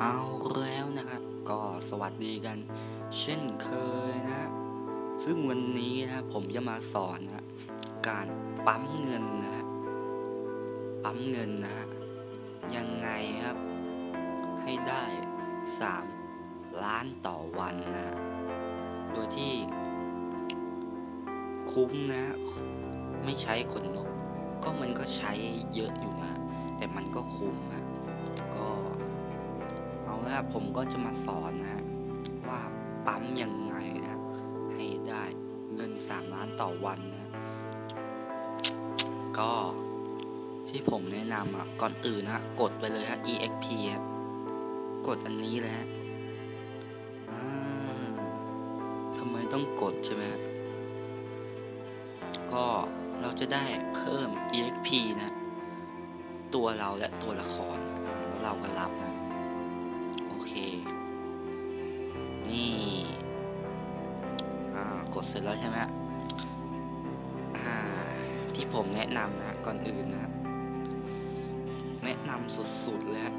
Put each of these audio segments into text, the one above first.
เอาแล้วนะฮะก็สวัสดีกัน เช่นเคยนะซึ่งวันนี้นะผมจะมาสอนนะการปั๊มเงินนะฮะปั๊มเงินนะฮะยังไงครับ ให้ได้สามล้านต่อวันนะ โดยที่ คุ้มนะ ไม่ใช้ขนนก ก็มันก็ใช้เยอะอยู่นะ แต่มันก็คุ้มนะะผมก็จะมาสอนนะว่าปั๊มยังไงนะให้ได้เงินสามล้านต่อวันนะก็ที่ผมแนะนำอะก่อนอื่นนะกดไปเลยฮะ exp ครับกดอันนี้เลยฮะทำไมต้องกดใช่ไหมก็เราจะได้เพิ่ม exp นะ ตัวเราและตัวละครแล้วเราก็รับนะ นี่อ่ากดเสร็จแล้วใช่ไหมอ่าที่ผมแนะนำนะก่อนอื่นนะแนะนำสุดๆเลยฮะ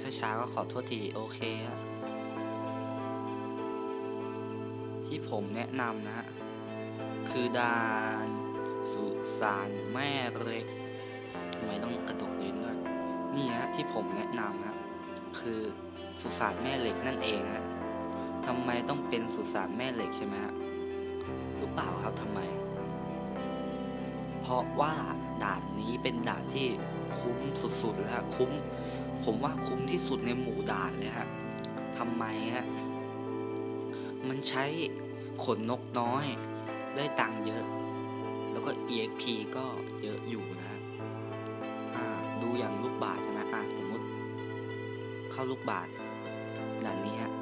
ถ้าช้าก็ขอโทษที โอเคฮะที่ผมแนะนำนะ คือดาน สุสานแม่เล็กทำไมต้องกระดกลิ้นด้วย นี่ฮะที่ผมแนะนำนะคือสุสานแม่เหล็กนั่นเองฮะทำไมต้องเป็นสุสานแม่เหล็กใช่ไหมฮะรู้เปล่าครับทำไม เพราะว่าด่านนี้เป็นด่านที่คุ้มสุดๆแล้วฮะคุ้ม ผมว่าคุ้มที่สุดในหมู่ด่านเลยฮะทำไมฮะมันใช้ขนนกน้อย ได้ตังค์เยอะ แล้วก็ EXP ก็เยอะอยู่นะฮะดูอย่างลูกบาศช่ไหมอะสมมติ เข้าลูกบาศก์ด่านนี้ฮะ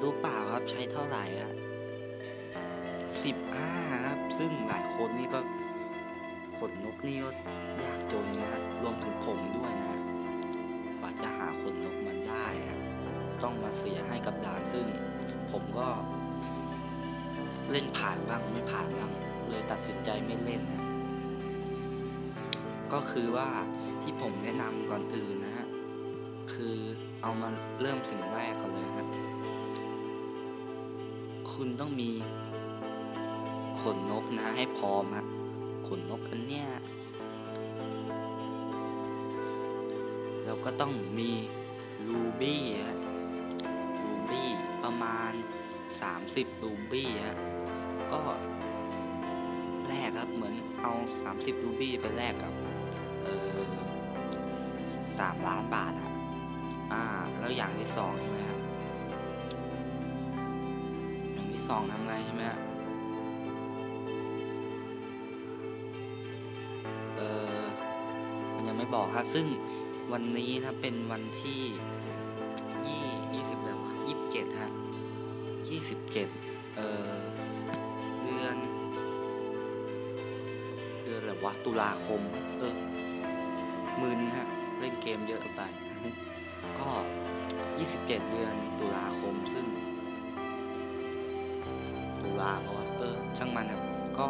รู้เปล่าครับใช้เท่าไหร่ฮะสิบห้าครับ ซึ่งหลายคนนี่ก็ขนนกนี่ก็ยากจนนะฮะรวมถึงผมด้วยนะกว่าจะหาขนนกมันได้อะต้องมาเสียให้กับด่านซึ่งผมก็เล่นผ่านบ้างไม่ผ่านบ้าง เลยตัดสินใจไม่เล่นนะก็คือว่าที่ผมแนะนำก่อนอื่นนะฮะ คือเอามาเริ่มสิ่งแรกก่อนเลยฮะ คุณต้องมีขนนกนะให้พร้อมฮะขนนกอันเนี้ยเราก็ต้องมีรูบี้ฮะรูบี้ประมาณ 30รูบี้ฮะก็ 30รูบี้ไปแลกกับเออสามล้านบาทครับอ่าแล้วอย่างที่สองใช่ไหมครับอย่างที่สองทำไงใช่ไหมฮะเออมันยังไม่บอกครับซึ่งวันนี้นะเป็นวันที่ยี่ยี่สิบแล้วยี่สิบเจ็ดฮะยี่สิบเจ็ดเออ ดือนอะไรวะตุลาคม เออมึนฮะ เล่นเกมเยอะไป ก็ 27 เดือนตุลาคมซึ่ง ตุลาเพราะว่าเออ ช่างมันครับ ก็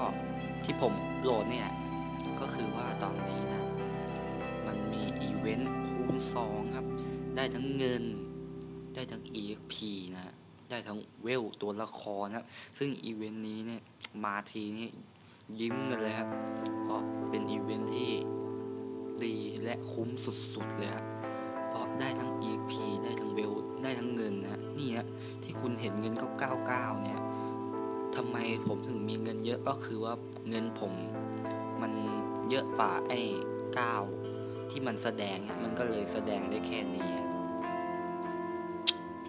ที่ผมโหลดเนี่ย ก็คือว่าตอนนี้นะ มันมีอีเวนต์คูณสองครับ ได้ทั้งเงิน ได้ทั้ง EXP นะได้ทั้งเวลตัวละครนะครับ ซึ่งอีเวนต์นี้เนี่ย มาทีนี่ ยิ้มกันเลยครับ เพราะเป็นอีเวนต์ที่ดีและคุ้มสุดๆเลยครับเพราะได้ทั้ง E.P. ได้ทั้งเวลได้ทั้งเงินนะนี่ฮะที่คุณเห็นเงินก็99 เนี่ยทำไมผมถึงมีเงินเยอะก็คือว่าเงินผมมันเยอะกว่าไอ้9ที่มันแสดงฮะมันก็เลยแสดงได้แค่นี้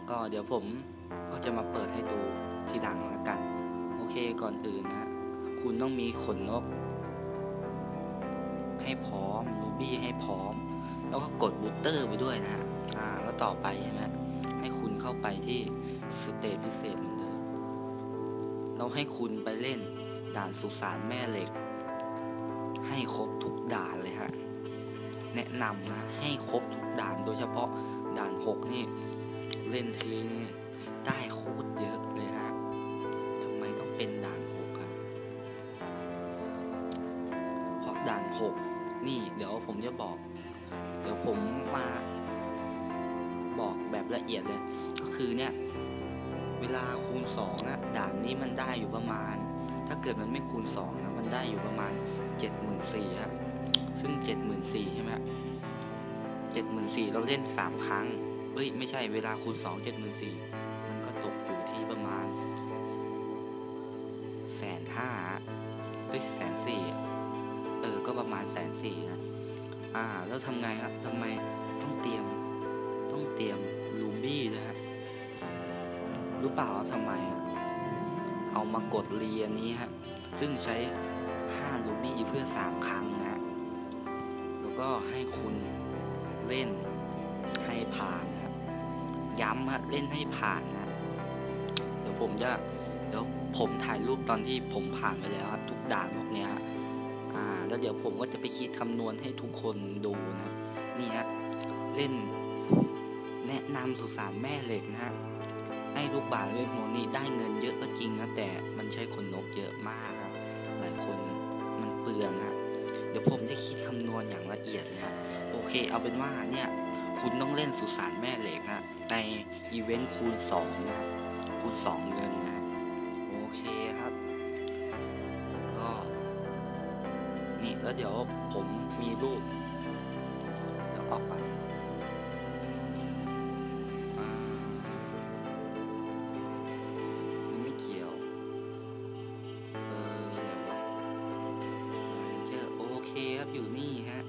ก็เดี๋ยวผมก็จะมาเปิดให้ดูทีหลังแล้วกัน โอเคก่อนอื่นนะฮะ คุณต้องมีขนนก ให้พร้อมรูบี้ให้พร้อม แล้วก็กดบูตเตอร์ไปด้วยนะฮะอ่าแล้วต่อไปใช่ไหมให้คุณเข้าไปที่สเตจพิเศษเหมือนเดิมเราให้คุณไปเล่นด่านสุสานแม่เหล็ก ให้ครบทุกด่านเลยฮะแนะนำนะให้ครบทุกด่านโดยเฉพาะด่านหกนี่ เล่นทีนี่ได้โคตรเยอะเลยฮะทำไมต้องเป็นด่าน หกนี่เดี๋ยวผมจะบอก เดี๋ยวผมมาบอกแบบละเอียดเลย ก็คือเนี่ย เวลาคูณ2นะด่านนี้มันได้อยู่ประมาณ ถ้าเกิดมันไม่คูณ2นะมันได้อยู่ประมาณ 74,000ครับซึ่ง 74,000ใช่ไหมเจ็ดหมื่นสี่เราเล่น 3 ครั้งเฮ้ยไม่ใช่เวลาคูณ2 74,000มันก็ตกอยู่ที่ประมาณแสนห้าเฮ้ยแสนสี่ เออก็ประมาณแสนสี่นะอ่า แล้วทำไงครับทำไมต้องเตรียม ต้องเตรียมรูบี้นะฮะรู้เปล่าว่าทำไม เอามากดเรียนนี้ฮะซึ่งใช้5รูบี้เพื่อ 3 ครั้งนะฮะแล้วก็ให้คุณเล่นให้ผ่านนะครับย้ำฮะเล่นให้ผ่านนะเดี๋ยวผมจะเดี๋ยวผมถ่ายรูปตอนที่ผมผ่านไปแล้วครับทุกด่านพวกเนี้ยฮะ อ่าแล้วเดี๋ยวผมก็จะไปคิดคำนวณให้ทุกคนดูนะนี่ฮะเล่นแนะนำสุสานแม่เหล็กนะฮะให้ลูกบาศเวทมนต์นี่ได้เงินเยอะก็จริงนะแต่มันใช้คนนกเยอะมากครับหลายคนมันเปลืองนะเดี๋ยวผมจะคิดคำนวณอย่างละเอียดเลยฮะโอเคเอาเป็นว่าเนี่ยคุณต้องเล่นสุสานแม่เหล็กนะในอีเวนต์คูณ2นะคูณ2เงินนะ แล้วเดี๋ยวผมมีรูปเดี๋ยวออกก่อนอ่านี่ไม่เกี่ยว เออเดี๋ยววะเจอโอเคครับอยู่นี่ฮะ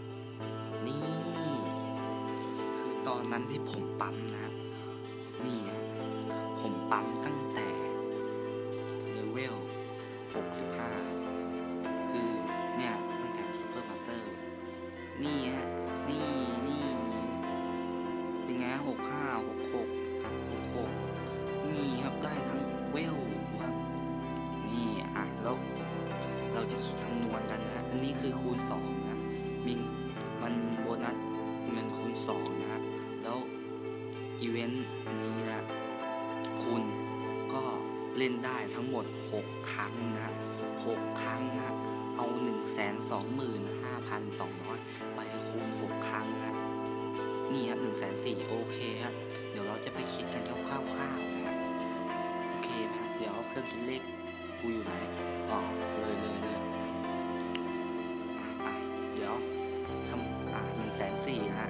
นี่ คือตอนนั้นที่ผมปั๊มนะ นี่ฮะผมปั๊มตั้งแต่เลเวล65 ห้าหกหกหกหกนี่ครับได้ทั้งเวลครับนี่อะแล้วเราจะคิดคำนวณกันนะอันนี้คือคูณสองนะมินมันโบนัสมันคูณสองนะฮะแล้วอีเวนต์นี้นะคุณก็เล่นได้ทั้งหมด 6 ครั้งนะ6ครั้งนะเอา 1 2 5 2 0 0 ไปคูณ 6 ครั้งนะ นี่ครับ1 4 0 0 0โอเคครับ เดี๋ยวเราจะไปคิดกันคร่าวๆนะโอเคไหมเดี๋ยวเครื่องคิดเลขกูอยู่ไหนอ๋อเลยเลยเลยเดี๋ยวทำอะหนึ่งแสนสี่ฮะ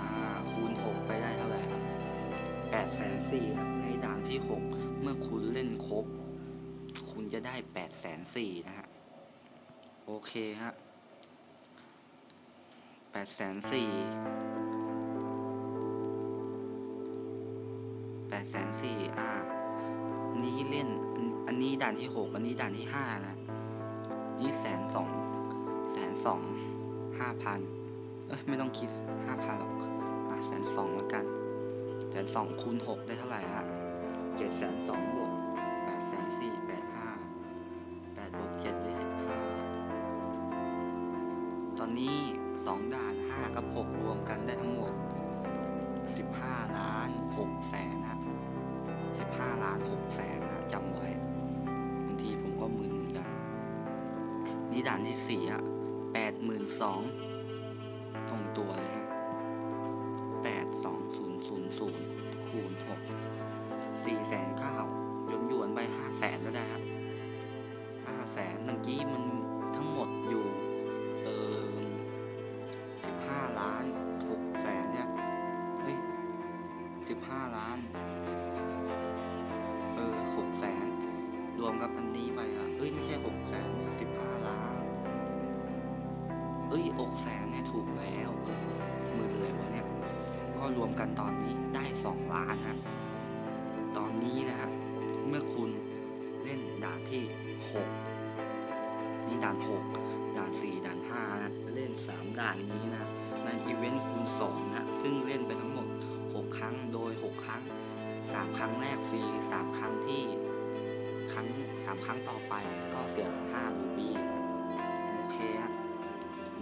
อ่าคูณ6ไปได้เท่าไหร่ครับ8ปดแสนสี่ในด่านที่6เมื่อคุณเล่นครบ คุณจะได้8ปดแสนสี่นะฮะโอเคฮะ แปดแสนสี่แปดแสนสี่อ่า อันนี้เล่น อันนี้ด่านที่6อันนี้ด่านที่5นะ นี่แสนสองแสนสองห้าพันเอ้ยไม่ต้องคิดห้าพันหรอกอะแสนสองแล้วกันแสนสองคูณหกได้เท่าไหร่ฮะเจ็ดแสนสองบว นี่ด่านที่สี่อะแปดหมื่นสองตรงตัวเลยฮะแปดสองศูนย์ศูนย์ศูนย์คูณหกสี่แสนเก้าหยวนหยวนไปห้าแสนก็ได้ครับห้าแสนตะกี้มันทั้งหมดอยู่ เออสิบห้าล้านหกแสนเนี่ย เฮ้ยสิบห้าล้าน เออหกแสนรวมกับอันนี้ไปอะเอ้ย ไม่ใช่หกแสนนี่สิบห้าล้าน เอ้ยอกแสนเนี่ยถูกแล้วเออมือเลยวะเนี่ย ก็รวมกันตอนนี้ได้สองล้านฮะตอนนี้นะฮะเมื่อคุณเล่นด่านที่หกนี่ด่านหกด่านสี่ด่านห้านะเล่นสามด่านนี้นะในอีเวนต์คูณสองนะซึ่งเล่นไปทั้งหมดหกครั้งโดยหกครั้งสามครั้งแรกฟรีสามครั้งที่ครั้งสามครั้งต่อไปก็เสียห้ารูบี้โอเคฮะอั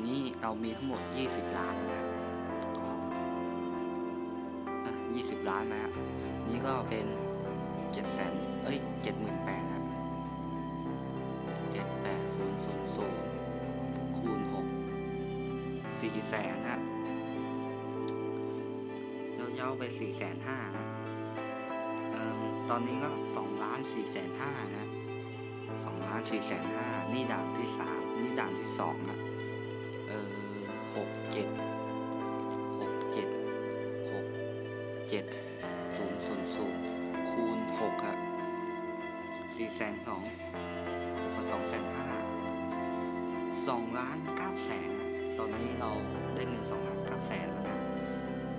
นี่เรามีทั้งหมด 20 ล้านนะยี่สิบล้านนะฮะนี่ก็เป็นเจ็ดแสนเอ้ยเจ็ดหมื่นแปดนะเจ็ดแปดศูนย์ศูนย์ศูนย์คูณหกสี่แสนฮะเย้าๆไปสี่แสนห้านะตอนนี้ก็สองล้านสี่แสนห้านะสองล้านสี่แสนห้านี่ด่านที่สามนี่ด่านที่สองนะ เจ็ดศูนย์ศูนย์ศูนย์คูณหกอะสี่แสนสองบวกสองแสนห้าสองล้านเก้าแสนตอนนี้เราได้เงินสองล้านเก้าแสนแล้วนะ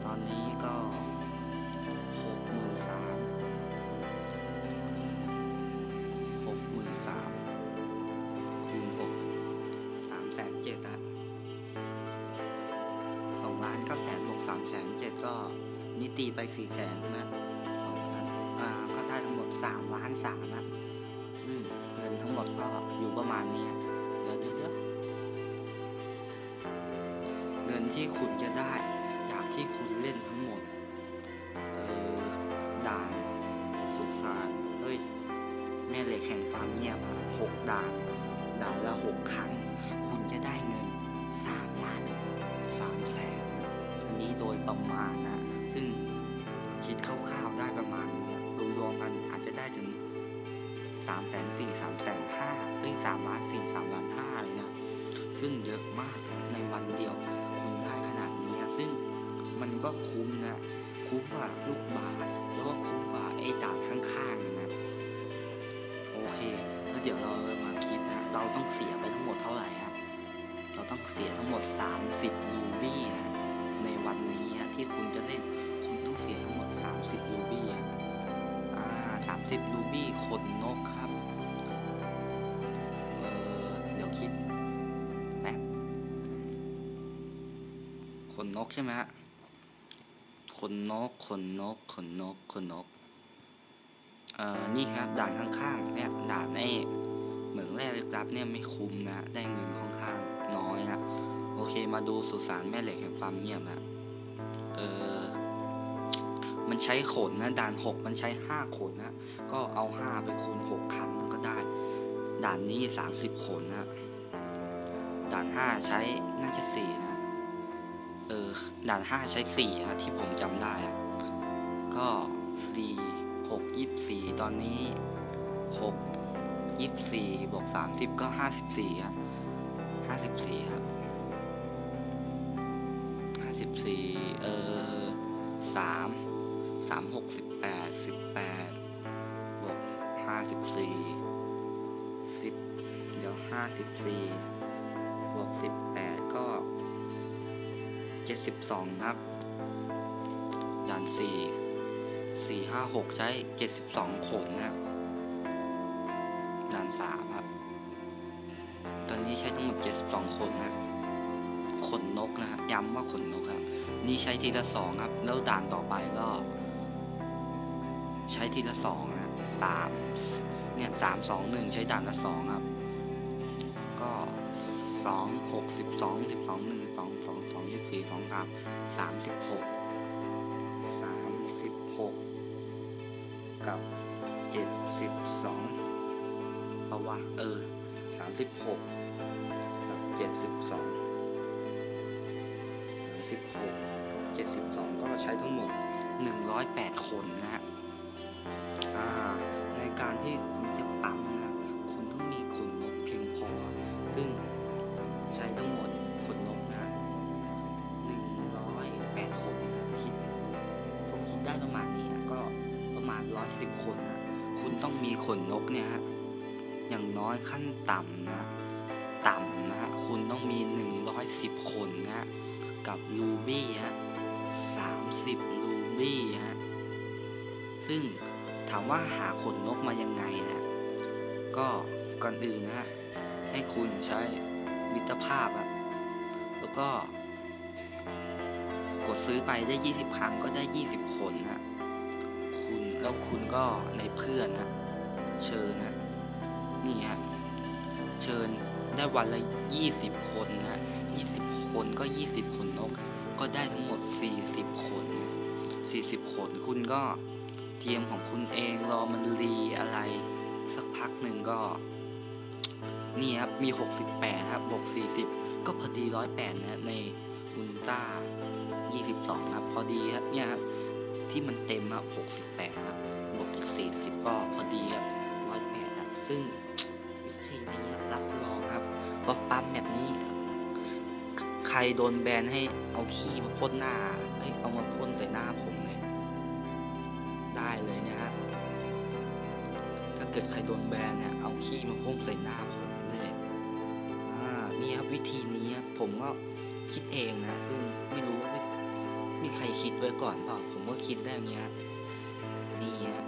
ตอนนี้ก็หกหมื่นสามหกหมื่นสามคูณหกสามแสนเจ็ดอะสองล้านเก้าแสนบวกสามแสนเจ็ดก็ นิตีไปสี่แสนใช่ไหมสองล้านอ่าก็ได้ทั้งหมดสามล้านสามอะซึ่งเงินทั้งหมดก็อยู่ประมาณนี้เดี๋ยวเดี๋ยวเดี๋ยวเงินที่คุณจะได้ จากที่คุณเล่นทั้งหมดเออด่านสุสานเฮ้ยแม่เหล็กแห่งฟาร์มเงียบอะหกด่านด่านละหกครั้ง คุณจะได้เงินสามล้านสามแสนนะอันนี้โดยประมาณนะ ซึ่งคิดคร่าวๆได้ประมาณเนี้ยรวมๆกันอาจจะได้ถึงสามแสนสี่สามแสนห้าเฮ้ยสามล้านสี่สามล้านห้าเลยนะซึ่งเยอะมากในวันเดียวคุณได้ขนาดนี้อะซึ่งมันก็คุ้มนะคุ้มกว่าลูกบาศก์แล้วก็คุ้มกว่าไอ้ดานข้างๆนะโอเคแล้วเดี๋ยวเรามาคิดนะ เราต้องเสียไปทั้งหมดเท่าไหร่ครับ เราต้องเสียทั้งหมด 30 รูบี้นะในวัน ที่คุณจะเล่น คุณต้องเสียทั้งหมด 30 รูบี้อะอ่า30รูบี้ขนนกครับ เออเดี๋ยวคิดแป๊บขนนกใช่ไหมฮะขนนกขนนกขนนกขนนก เอ่อ นี่ครับด่านข้างๆเนี่ยด่านไอ้เหมืองแร่ลึกลับเนี่ยไม่คุ้มนะ ได้เงินค่อนข้างน้อยนะ โอเคมาดูสุสานแม่เหล็กแห่งฟาร์มเงียบนะ เออมันใช้ขนนะด่านหกมันใช้ห้าขนนะ ก็เอาห้าไปคูณหกครั้งก็ได้ ด่านนี้สามสิบขนนะ ด่านห้าใช้น่าจะสี่นะ เออ ด่านห้าใช้สี่นะที่ผมจำได้อะก็สี่หกยี่สี่ตอนนี้หกยี่สี่บวกสามสิบก็ห้าสิบสี่ครับห้าสิบสี่ครับ สิบสี่เออสามสามหกสิบแปดสิบแปดบวกห้าสิบสี่สิบเดี๋ยวห้าสิบสี่บวกสิบแปดก็เจ็ดสิบสองครับด่านสี่สี่ห้าหกใช้เจ็ดสิบสองขนนะครับด่านสามครับ ตอนนี้ใช้ทั้งหมดเจ็ดสิบสองขนนะ ขนนกนะฮะย้ำว่าขนนกครับ นี่ใช้ทีละสองครับ แล้วด่านต่อไปก็ ใช้ทีละสองนะสามเนี่ยสามสองหนึ่งใช้ด่านละสองครับ ก็สองหกสิบสองสิบสองหนึ่งสองสองสองยี่สี่สองสามสามสิบหกสามสิบหกกับเจ็ดสิบสองเอาวะเออสามสิบหกกับเจ็ดสิบสอง สามสิบหกเจ็ดสิบสองก็ใช้ทั้งหมดหนึ่งร้อยแปดคนนะฮะในการที่คุณจะปั๊มนะคุณต้องมีขนนกเพียงพอ ซึ่งใช้ทั้งหมดขนนกนะหนึ่งร้อยแปดคนนะคิดผมคิดได้ประมาณนี้นะก็ประมาณร้อยสิบคนนะคุณต้องมีขนนกเนี่ยฮะอย่างน้อยขั้นต่ำนะต่ำนะฮะคุณต้องมีหนึ่งร้อยสิบคนนะ กับลูบี้ฮะสามสิบลูบี้ฮะซึ่งถามว่าหาขนนกมายังไงนะก็ก่อนอื่นนะฮะให้คุณใช้มิตรภาพอะแล้วก็กดซื้อไปได้ 20 ครั้งก็ได้ 20คนนะคุณแล้วคุณก็ในเพื่อนนะเชิญนะนี่ฮะเชิญ ได้วันละ 20 คนนะ 20 คนก็ 20 คนนก ก็ได้ทั้งหมด 40 คน 40 คนคุณก็เตรียมของคุณเองรอมันรีอะไร สักพักหนึ่งก็ นี่ครับ มี 68 ครับบวก40 ก็พอดี 108 นะในอุลตร้า 22 ครับ พอดีครับเนี่ยครับที่มันเต็มครับ68 ครับบวกอีก40 ก็พอดีครับ108ครับซึ่ง ว่าปั๊มแบบนี้ ใครโดนแบนให้เอาขี้มาพ่นหน้าเฮ้ยเอามาพ่นใส่หน้าผมเลยได้เลยเนี่ยฮะถ้าเกิดใครโดนแบนเนี่ยเอาขี้มาพ่นใส่หน้าผมเลยอ่านี่ครับวิธีนี้ผมก็คิดเองนะ ซึ่งไม่รู้ว่ามีใครคิดไว้ก่อนเปล่าผมก็คิดได้อย่างเงี้ยนี่ฮะ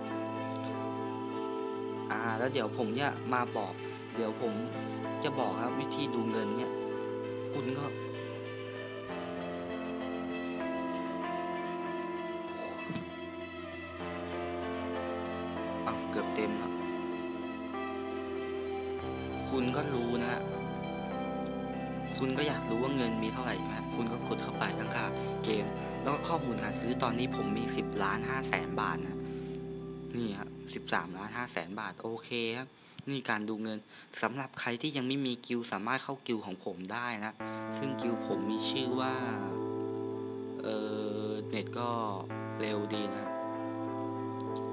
อ่าแล้วเดี๋ยวผมเนี่ยมาบอก เดี๋ยวผม จะบอกครับวิธีดูเงินเนี่ย คุณก็อะเกือบเต็มแล้วคุณก็รู้นะฮะคุณก็อยากรู้ว่าเงินมีเท่าไหร่ใช่ไหมคุณก็กดเข้าไปตั้งค่าเกม แล้วก็ข้อมูลการซื้อตอนนี้ผมมีสิบล้านห้าแสนบาทนะ นี่ครับสิบสามล้านห้าแสนบาท โอเคครับ นี่การดูเงินสำหรับใครที่ยังไม่มีกิลสามารถเข้ากิลของผมได้นะ ซึ่งกิลผมมีชื่อว่า เออเน็ตก็เร็วดีนะ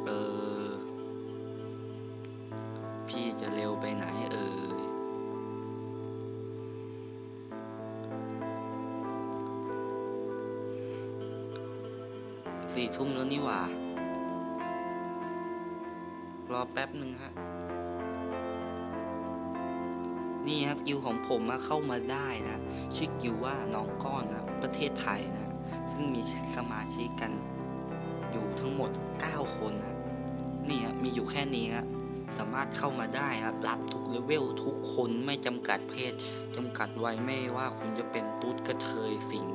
เออพี่จะเร็วไปไหนเอ่ยสี่ทุ่มแล้วนี่หว่า รอแป๊บหนึ่งฮะ นี่ครับกิวของผมมาเข้ามาได้นะ ชื่อกิวว่าน้องก้อนนะประเทศไทยนะ ซึ่งมีสมาชิกกันอยู่ทั้งหมด 9 คนนะนี่ฮะมีอยู่แค่นี้ฮะสามารถเข้ามาได้ครับรับทุกเลเวลทุกคนไม่จำกัดเพศจำกัดวัยไม่ว่าคุณจะเป็นตุ๊ดกระเทยสิง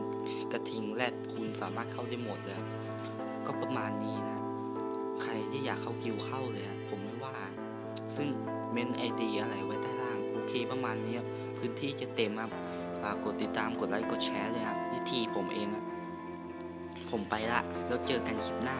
กระทิงแรดคุณสามารถเข้าได้หมดเลยก็ประมาณนี้นะ ใครที่อยากเข้ากิวเข้าเลยผมไม่ว่า ซึ่งเมนไอดีอะไรไว้ใต้ ล่างโอเคประมาณนี้ครับพื้นที่จะเต็มครับฝากกดติดตามกดไลค์กดแชร์เลยครับวิธีผมเองอะผมไปละแล้วเจอกันคลิปหน้า